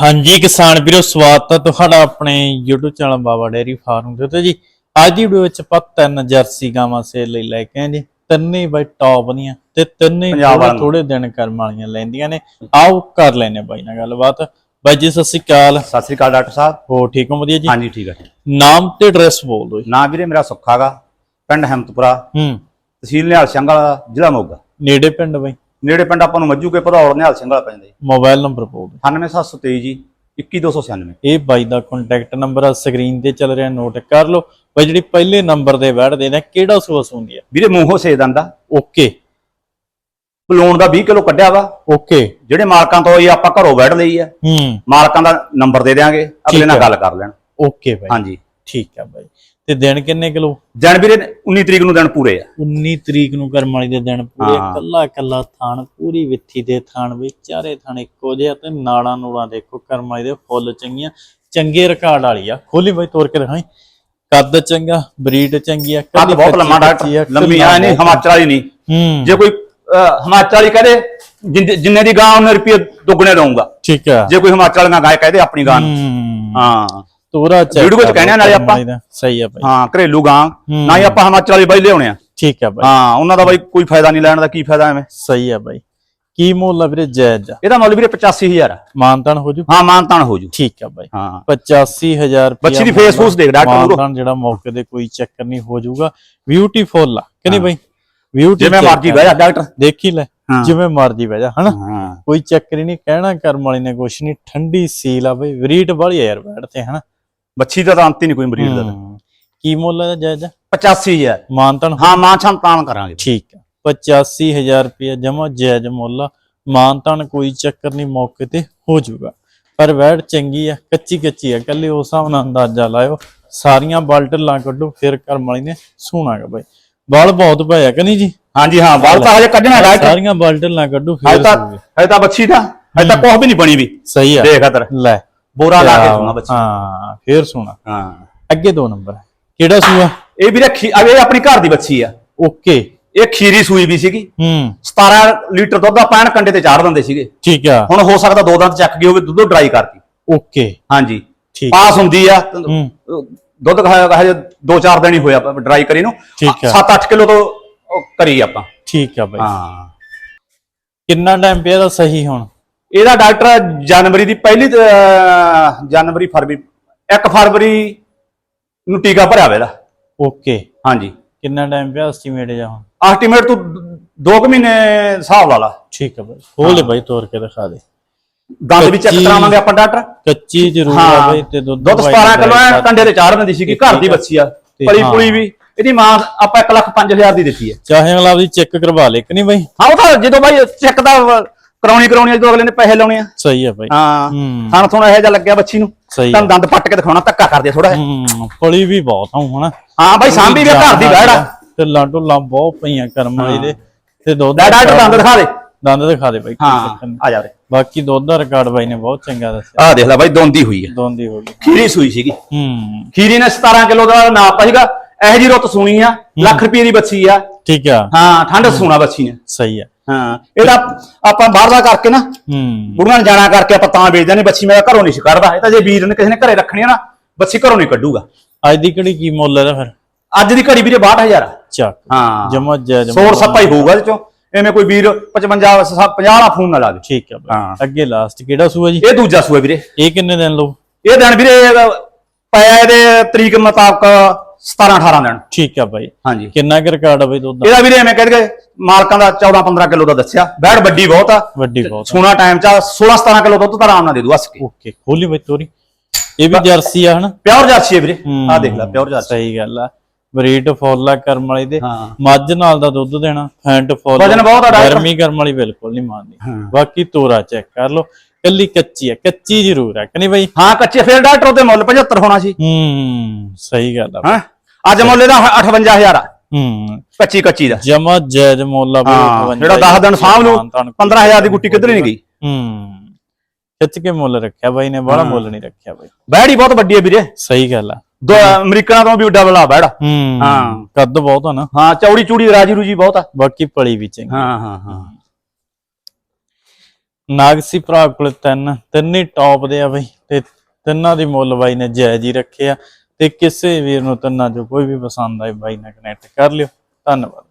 ਹਾਂਜੀ ਕਿਸਾਨ ਵੀਰੋ ਸਵਾਗਤ ਹੈ ਤੁਹਾਡਾ ਆਪਣੇ YouTube channel Baba dairy farm ਦੇ ਉੱਤੇ ਜੀ। ਅੱਜ ਦੀ ਵੀਡੀਓ ਵਿੱਚ ਆਪਾਂ ਤਿੰਨ ਜਰਸੀ ਗਾਵਾਂ ਸੇਲ ਲਈ ਲੈ ਕੇ ਆਏ ਜੀ। ਤਿੰਨੇ ਬਾਈ ਟੌਪ ਦੀਆਂ ਤੇ ਤਿੰਨੇ ਥੋੜੇ ਦਿਨ ਕਰਮ ਵਾਲੀਆਂ ਲੈਂਦੀਆਂ ਨੇ। ਆਓ ਕਰ ਲੈਨੇ ਬਾਈ ਨਾਲ ਗੱਲਬਾਤ। ਬਾਈ ਜੀ ਸਤਿ ਸ਼੍ਰੀ ਅਕਾਲ। ਸਤਿ ਸ੍ਰੀ ਅਕਾਲ ਡਾਕਟਰ ਸਾਹਿਬ। ਹੋ ਠੀਕ ਹੋ? ਵਧੀਆ ਜੀ? ਹਾਂਜੀ ਠੀਕ ਹੈ ਨਾਮ ਤੇ ਐਡਰੈਸ ਬੋਲ ਦਿਓ ਜੀ। ਨਾ ਵੀਰੇ ਮੇਰਾ ਸੁੱਖਾਗਾ ਪਿੰਡ ਹਮਤਪੁਰਾ। ਹੂੰ। ਤਹਿਸੀਲ ਨਿਹਾਲ ਸਿੰਘ ਵਾਲਾ ਜ਼ਿਲ੍ਹਾ ਮੋਗਾ। ਨੇੜੇ ਪਿੰਡ ਬਾਈ। ਨੇੜੇ ਪਿੰਡ ਆਪਾਂ ਨੂੰ ਮੱਜੂ ਕੇ ਭਦੌੜ ਨਿਹਾਲ ਸਿੰਘ ਵਾਲਾ ਪੈਂਦਾ ਜੀ। ਮੋਬਾਈਲ ਨੰਬਰ ਬੋਲ ਦਿਓ 98723 ਜੀ 21296 ਇਹ ਬਾਈ ਦਾ ਕੰਟੈਕਟ ਨੰਬਰ ਆ ਸਕਰੀਨ ਤੇ ਚੱਲ ਰਿਹਾ ਨੋਟ ਕਰ ਲਓ। ਬਾਈ ਜਿਹੜੀ ਪਹਿਲੇ ਨੰਬਰ ਦੇ ਵੜਦੇ ਨੇ ਕਿਹੜਾ ਸੂਸ ਹੁੰਦੀ ਆ? ਵੀਰੇ ਮੂੰਹੋਂ ਸੇ ਦੰਦਾ ਓਕੇ ਪਲੂਣ ਦਾ 20 ਕਿਲੋ ਕੱਢਿਆ ਵਾ। ਓਕੇ ਜਿਹੜੇ ਮਾਲਕਾਂ ਤੋਂ ਇਹ ਆਪਾਂ ਘਰੋਂ ਵੜ ਲਈ ਆ। ਹੂੰ। ਮਾਲਕਾਂ ਦਾ ਨੰਬਰ ਦੇ ਦਿਆਂਗੇ। ਅਗਲੇ ਨਾਲ। ਗੱਲ ਕਰ ਲੈਣ। Okay bye. ਹਾਂਜੀ। ਠੀਕ ਆ ਬਾਈ। ਤੇ ਦਿਨ ਕਿੰਨੇ ਕਿਲੋ ਜਨ ਵੀਰੇ 19 ਤਰੀਕ ਨੂੰ ਦਿਨ ਪੂਰੇ ਆ। 19 ਤਰੀਕ ਨੂੰ ਕਰਮ ਵਾਲੀ ਦੇ ਦਿਨ ਪੂਰੇ ਹਾਂ। ਕੱਲਾ ਕੱਲਾ ਥਾਣ ਪੂਰੀ ਵਿੱਥੀ ਦੇ ਥਾਣ ਵਿੱਚ ਚਾਰੇ ਥਾਣ ਇੱਕੋ ਜਿਹੇ ਆ ਤੇ ਨਾੜਾਂ ਨੂੜਾਂ ਦੇਖੋ ਕਰਮ ਵਾਲੀ ਦੇ ਫੁੱਲ ਚੰਗੀਆਂ। ਚੰਗੇ ਰਿਕਾਰਡ ਵਾਲੀ ਆ। ਖੋਲੀ ਬਾਈ ਤੋੜ ਕੇ ਦਿਖਾਈ। ਕੱਦ ਚੰਗਾ ਬਰੀਡ ਚੰਗੀ ਆ ਕੱਦ ਬਹੁਤ ਕੱਚੀ ਲੰਮਾ ਕੱਚੀ ਡਾਕਟਰ ਲੰਮੀ ਆ ਨਹੀਂ ਬਹੁਤ। ਹਿਮਾਚਲ ਵਾਲੀ ਨਹੀਂ। ਹੂੰ। ਜੇ ਕੋਈ ਅਹ, ਹਿਮਾਚਲ ਵਾਲੀ ਕਹਦੇ ਜਿੰਨੇ- ਜਿੰਨੇ ਦੀ ਗਾਂ ਉਹਨੇ ਰੁਪਏ ਦੁੱਗਣੇ ਦਊਂਗਾ। ਠੀਕ ਆ। ਜੇ ਕੋਈ ਹਿਮਾਚਲ ਵਾਲੀਆਂ ਗਾਂ ਕਹਦੇ ਆਪਣੀ ਗਾਂ ਨੂੰ। ਹੂੰ। ਹਾਂ। ਤੋਰਾ ਚੈੱਕ ਵੀਡੀਓ ਕਰ ਕਹਿਣੇ ਨਾਲੇ ਆਪਾਂ। ਸਹੀ ਆ ਬਾਈ। ਹਾਂ ਘਰੇਲੂ ਗਾਂ। ਨਾ ਹੀ ਆਪਾਂ ਹਿਮਾਚਲ ਵਾਲੀ ਬਾਈ ਲਿਆਉਣੇ ਆ। ਠੀਕ ਆ ਬਾਈ। ਹਾਂ ਉਹਨਾਂ ਦਾ ਬਾਈ ਕੋਈ ਫਾਇਦਾ ਨਹੀਂ ਲੈਣ ਦਾ ਕੀ ਫਾਇਦਾ ਐਵੇਂ? ਸਹੀ ਆ ਬਾਈ। ਕੀ ਮੁੱਲ ਆ ਵੀਰੇ ਜਾਇਜ਼? ਆ ਇਹਦਾ ਮੁੱਲ ਵੀਰੇ 85000 ਆ ਮਾਨਤਾਨ ਹੋ ਜੂ? ਹਾਂ ਮਾਨਤਾਨ ਹੋ ਜੂ। ਠੀਕ ਆ ਬਾਈ। ਹਾਂ। 85000 ਰੁਪਏ ਬੱਚੀ ਦੀ face ਫੂਸ ਦੇਖ ਡਾਕਟਰ। ਮਾਨਤਾਨ ਜਿਹੜਾ ਮੌਕੇ ਤੇ ਕੋਈ ਚੱਕਰ ਨਹੀਂ ਹੋ ਜਾਊਗਾ। ਬਿਊਟੀਫੁਲ ਆ ਕਿ ਨਹੀਂ ਬਾਈ? ਬਿਊਟੀ ਜਿਵੇਂ ਮਰਜ਼ੀ ਬਹਿ ਜਾ ਡਾਕਟਰ। ਦੇਖੀ ਲੈ। ਜਿਵੇਂ ਮਰਜ਼ੀ ਬਹਿ ਜਾ ਹਨਾ? ਕੋਈ ਚੱਕਰ ਹੀ ਨਹੀਂ ਕਹਿਣਾ ਕਰਮ ਵਾਲੀ ਨੇ ਕੁਛ ਨਹੀਂ ਠੰਡੀ ਸੀਲ ਆ ਬਈ ਵਰੀਟ ਵਾਲੀ ਆ ਯਾਰ ਬੈਠਦੇ ਹਨਾ? ਬੱਚੀ ਦਾ ਤਾਂ ਅੰਤ ਹੀ ਨਹੀਂ ਕੋਈ ਮਰੀਜ਼ ਦਾ ਹੂੰ। ਕੀ ਮੁੱਲ ਹੈ ਜਾਇਜ਼ 85000 ਮਾਨਤਾਨ ਹਾਂ ਮਾਂ ਛਾਂ ਤਾਨ ਕਰਾਂਗੇ। ਠੀਕ ਆ 85000 ਰੁਪਏ ਜਮਾ ਜਾਇਜ਼ ਮੁੱਲ ਆ। ਮਾਨਤਾਨ ਕੋਈ ਚੱਕਰ ਨਹੀਂ ਮੌਕੇ ਤੇ ਹੋ ਜਾਊਗਾ। ਪਰ ਵੈੜ ਚੰਗੀ ਆ ਕੱਚੀ ਕੱਚੀ ਆ। ਕੱਲੇ ਉਸ ਹਿਸਾਬ ਨਾਲ ਅੰਦਾਜ਼ਾ ਲਾਇਓ। ਸਾਰੀਆਂ ਬਲਟਲਾਂ ਕੱਢੋ ਫਿਰ ਕਰਮ ਵਾਲੀ ਨੇ ਸੋਣਾਗਾ ਬਾਈ। ਬਲ ਬਹੁਤ ਪਿਆ ਕਿ ਨਹੀਂ ਜੀ? ਹਾਂਜੀ ਹਾਂ ਵਾਲ ਤਾਂ ਹਜੇ ਕੱਢਣਾ ਡਾਕਟਰ ਸਾਰੀਆਂ ਬਲਟਲਾਂ ਕੱਢੋ ਹਜੇ ਫਿਰ ਤਾਂ। ਹਜੇ ਤਾਂ ਬੱਚੀ ਦਾ ਹਜੇ ਤਾਂ ਕੁਝ ਵੀ ਨਹੀਂ ਬਣੀ ਵੀ। ਸਹੀ ਆ। ਦੇਖ ਅਤਰ ਲੈ। ਬੋਰਾ ਲਾ ਕੇ ਸੋਣਾ ਬੱਚੀ। ਹਾਂ ਫਿਰ ਸੋਣਾ ਹਾਂ। ਅੱਗੇ ਦੋ ਨੰਬਰ ਕਿਹੜਾ ਸੂਆ? ਇਹ ਵੀਰੇ ਖੀ- ਇਹ ਆਪਣੀ ਘਰ ਦੀ ਬੱਚੀ ਆ। ਓਕੇ। ਇਹ ਖੀਰੀ ਸੂਈ ਵੀ ਸੀਗੀ। ਹੂੰ। 17 ਲੀਟਰ ਦੁੱਧ ਆ ਪੈਣ ਕੰਡੇ ਤੇ ਚਾੜ ਦਿੰਦੇ ਸੀਗੇ। ਠੀਕ ਆ। ਹੁਣ ਹੋ ਸਕਦਾ ਦੋ ਦੰਦ ਚੱਕ ਗਈ ਹੋਵੇ ਦੁੱਧੋਂ ਡਰਾਈ ਕਰਤੀ। ਓਕੇ। ਹਾਂਜੀ। ਠੀਕ। ਪਾਸ ਹੁੰਦੀ ਆ। ਦੁੱਧ ਖਾਇਆ ਹਜੇ 2-4 ਦਿਨ ਹੀ ਹੋਇਆ ਡਰਾਈ ਕਰੀ ਨੂੰ। ਠੀਕ ਆ। 7-8 ਕਿਲੋ ਤੋਂ ਕਰੀ ਆਪਾਂ। ਠੀਕ ਆ ਬਾਈ। ਹਾਂ। ਕਿੰਨਾ ਟਾਈਮ ਪਿਆ ਦਾ ਸਹੀ ਹੁਣ? ਇਹਦਾ ਡਾਕਟਰ ਜਨਵਰੀ ਦੀ ਪਹਿਲੀ ਅਹ, ਜਨਵਰੀ ਫਰਵਰੀ 1 ਫਰਵਰੀ ਨੂੰ ਟੀਕਾ ਭਰਿਆ ਵੇ ਇਹਦਾ। ਓਕੇ। ਹਾਂਜੀ। ਕਿੰਨਾ ਟਾਈਮ ਪਿਆ ਐਸਟੀਮੇਟ ਜਾ ਹੁਣ? ਐਸਟੀਮੇਟ ਤੂੰ 2 ਮਹੀਨੇ ਹਿਸਾਬ ਲਾ ਲਾ। ਠੀਕ ਆ ਬਾਈ ਖੋਲੇ ਬਾਈ ਤੋੜ ਕੇ ਦਿਖਾ ਦੇ। ਦੰਦ ਵੀ ਚੈੱਕ ਕੱਚੀ- ਕਰਾਵਾਂਗੇ ਆਪਾਂ ਡਾਕਟਰ। ਕੱਚੀ ਜ਼ਰੂਰ ਆ ਹਾਂ ਬਾਈ ਤੇ ਦੁੱਧ ਦੁੱਧ ਬਾਈ 17 ਦਾ ਕਿਲੋ ਐ ਕੰਡੇ ਤੇ ਚਾੜ ਦਿੰਦੀ ਸੀਗੀ ਘਰ ਦੀ। ਬੱਚੀ ਆ। ਪਲੀ ਹਾਂ। ਪੁਲੀ ਵੀ। ਇਹਦੀ ਮਾਂ ਆਪਾਂ 1 ਲੱਖ 5000 ਦੀ ਦਿੱਤੀ ਹੈ ਚਾਹੇ ਅਗਲਾ ਆਪਦੀ ਚੈੱਕ ਕਰਵਾ ਲੇ ਕਿ ਨਹੀਂ ਬਾਈ? ਹਾਂ ਉਹ ਤਾਂ ਜਦੋਂ ਬਾਈ ਚੈੱਕ ਦਾ ਵ- ਕਰਾਉਣੀ ਕਰਾਉਣੀ ਆ, ਜਦੋਂ ਅਗਲੇ ਨੇ ਪੈਸੇ ਲਾਉਣੇ ਆ। ਸਹੀ ਆ ਬਾਈ। ਹਾਂ। ਹੂੰ। ਥਣ ਥਣ ਇਹੋ ਜਿਹਾ ਲੱਗਿਆ ਬੱਚੀ ਨੂੰ। ਸਹੀ ਆ। ਤਾਂ ਦੰਦ ਪੱਟ ਕੇ ਦਿਖਾਉਣਾ ਧੱਕਾ ਕਰਦੇ ਥੋੜਾ ਹੂੰ ਪਲੀ ਵੀ ਬਹੁਤ ਆ ਹਣਾ। ਹਾਂ ਬਾਈ ਸਾਂਭੀ ਵੀ ਆ, ਘਰ ਦੀ ਬੈੜ ਆ। ਤੇ ਲਾਂਟੋ ਲਾਂ ਬਹੁਤ ਪਈਆਂ ਕਰਮ ਵਾਲੀ ਦੇ। ਤੇ ਦੁੱਧ ਦਾ ਦੰਦ ਦਿਖਾ ਦੇ। ਦੰਦ ਦਿਖਾ ਦੇ ਬਾਈ ਹਾਂ। ਆ ਜਾ ਰੇ ਬਾਕੀ ਦੁੱਧ ਦਾ ਰਿਕਾਰਡ ਬਾਈ ਨੇ ਬਹੁਤ ਚੰਗਾ ਦੱਸਿਆ। ਆ ਦੇਖ ਲੈ ਬਾਈ ਦੋਂਦੀ ਹੋਈ ਹੈ ਦੋਂਦੀ ਹੋ ਗਈ ਖੀਰੀ ਸੂਈ ਸੀਗੀ। ਹੂੰ। ਖੀਰੀ ਨੇ 17 ਕਿਲੋ ਦਾ ਨਾਪਾ ਸੀਗਾ। ਇਹੋ ਜੀ ਰੁੱਤ ਸੂਣੀ ਆ ਲੱਖ ਰੁਪਏ ਦੀ ਬੱਚੀ ਆ। ਠੀਕ ਆ। ਹਾਂ ਠੰਡ ਸੂਣਾ ਬੱਚੀ ਨੇ। ਸਹੀ ਆ। ਹਾਂ ਇਹਦਾ ਆਪਾਂ ਬਾਹਰ ਦਾ ਕਰਕੇ ਨਾ ਹੂੰ। ਬੁੜੀਆਂ ਨੂੰ ਜਾਣਾ ਕਰਕੇ ਆਪਾਂ ਤਾਂ ਵੇਚਦੇ ਨੇ ਬੱਚੀ ਮੇਰਾ ਘਰੋਂ ਨਹੀਂ ਸੀ ਕੱਢਦਾ। ਇਹ ਤਾਂ ਜੇ ਵੀਰ ਨੇ ਕਿਸੇ ਨੇ ਘਰੇ ਰੱਖਣੀ ਆ ਨਾ ਬੱਚੀ ਘਰੋਂ ਨਹੀਂ ਕੱਢੂਗਾ। ਅੱਜ ਦੀ ਕਿਹੜੀ ਕੀ ਮੁੱਲ ਹੈ ਫਿਰ? ਅੱਜ ਦੀ ਘੜੀ ਵੀਰੇ 62000 ਆ। ਚੱਕ। ਹਾਂ। ਜਮਾ ਜੈ ਜਮਾ ਸੌਰ ਸੱਪਾ ਹੀ ਹੋਊਗਾ ਇਹਦੇ ਚੋਂ। ਐਵੇਂ ਕੋਈ ਵੀਰ 55 50 ਵਾਲਾ ਫੋਨ ਨਾ ਲਾ ਦੇ। ਠੀਕ ਆ ਬਾਈ। ਹਾਂ। ਅੱਗੇ ਲਾਸਟ ਕਿਹੜਾ ਸੂਆ ਜੀ? ਇਹ ਦੂਜਾ ਸੂਆ ਵੀਰੇ। ਇਹ ਕਿੰਨੇ ਦਿਨ ਲਓ ਇਹ ਦਿਨ ਵੀਰੇ ਪਿਆ ਇਹਦੇ ਤਰੀਕ ਮੁਤਾਬਕ 17 18 ਦਿਨ। ਠੀਕ ਆ ਬਾਈ। ਹਾਂਜੀ। ਕਿੰਨਾ ਕੁ ਰਿਕਾਰਡ ਆ ਬਾਈ ਦੁੱਧ ਦਾ? ਇਹਦਾ ਵੀਰੇ ਐਵੇਂ ਕਹਿੰਦੇ ਮਾਲਕਾਂ ਦਾ 14 15 ਕਿਲੋ ਦਾ ਦੱਸਿਆ। ਬੈੜ ਵੱਡੀ ਬਹੁਤ ਆ। ਵੱਡੀ ਬਹੁਤ। ਸੋਨਾ ਟਾਈਮ ਚ 16 17 ਕਿਲੋ ਦੁੱਧ ਤਾਂ ਆਰਾਮ ਨਾਲ ਦੇ ਦੂ ਹੱਸ ਕੇ। ਓਕੇ ਖੋਲੀ ਬਾਈ ਤੋਰੀ। ਇਹ ਵੀ ਜਰਸੀ ਆ ਹਨਾ? ਪਿਓਰ ਜਰਸੀ ਹੈ ਵੀਰੇ। ਆ ਦੇਖ ਲੈ ਪਿਓਰ ਜਰਸੀ। ਸਹੀ ਗੱਲ ਆ। ਬਰੀਡ ਫੋਲਾ ਕਰਮ ਵਾਲੀ ਦੇ। ਮੱਝ ਨਾਲ ਦਾ ਦੁੱਧ ਦੇਣਾ ਫੈਂਟ ਫੋਲ ਵਜਨ ਬਹੁਤ ਆ। ਗਰਮੀ ਕਰਮ ਵਾਲੀ ਬਿਲਕੁਲ ਨਹੀਂ ਮੰਨਦੀ। ਬਾਕੀ ਤੋਰਾ ਚੈੱਕ ਕਰ ਲਓ। ਕੱਲੀ ਕੱਚੀ ਆ ਕੱਚੀ ਜ਼ਰੂਰ ਆ ਕਿ ਨਹੀਂ ਬਾਈ? ਹਾਂ ਕੱਚੇ ਫੇਰ ਡਾਕਟਰ ਉਹਦੇ ਮੁੱਲ 75 ਹੋਣਾ ਸੀ। ਹੂੰ ਸਹੀ ਗੱਲ ਆ। ਹਾਂ? ਅੱਜ ਮੁੱਲ ਇਹਦਾ 58000 ਆ। ਹੂੰ। ਕੱਚੀ ਕੱਚੀ ਦਾ। ਜਮਾ ਜਾਇਜ਼ ਮੁੱਲ ਆ ਹਾਂ ਬਾਈ ਜਿਹੜਾ 10 ਦਿਨ ਲੂ ਤੁਹਾਨੂੰ 15000 ਦੀ ਗੁੱਟੀ ਕਿੱਧਰ ਨਹੀਂ ਗਈ? ਹੂੰ ਖਿੱਚ ਕੇ ਮੁੱਲ ਰੱਖਿਆ ਬਾਈ ਨੇ ਬੜਾ ਮੁੱਲ ਨਹੀਂ ਰੱਖਿਆ ਬਾਈ। ਬੈੜ ਹੀ ਬਹੁਤ ਵੱਡੀ ਹੈ ਵੀਰੇ। ਸਹੀ ਗੱਲ ਆ। ਦੋ ਅਮਰੀਕਨਾਂ ਤੋਂ ਵੀ ਡਬਲ ਆ ਬੈੜ। ਹੂੰ ਹਾਂ। ਕੱਦ ਬਹੁਤ ਆ ਨਾ। ਹਾਂ ਚੌੜੀ ਚੂੜੀ ਰਾਜੀ ਰੂਜੀ ਬਹੁਤ ਆ। ਬਾਕੀ ਪਲੀ ਵੀ ਚੰਗੀ। ਹਾਂ ਹਾਂ ਹਾਂ। ਨਾਗਸੀ ਭਰਾ ਕੋਲ ਤਿੰਨ ਤਿੰਨ ਹੀ ਟੌਪ ਦੇ ਆ ਬਈ, ਤੇ ਤਿੰਨਾਂ ਦੀ ਮੁੱਲ ਬਾਈ ਨੇ ਜਾਇਜ਼ ਹੀ ਰੱਖਿਆ ਤੇ ਕਿਸੇ ਵੀਰ ਨੂੰ ਤਿੰਨਾਂ ਜੋ ਕੋਈ ਵੀ ਪਸੰਦ ਆਏ ਬਾਈ ਨਾਲ ਕਨੈਕਟ ਕਰ ਲਿਓ, ਧੰਨਵਾਦ।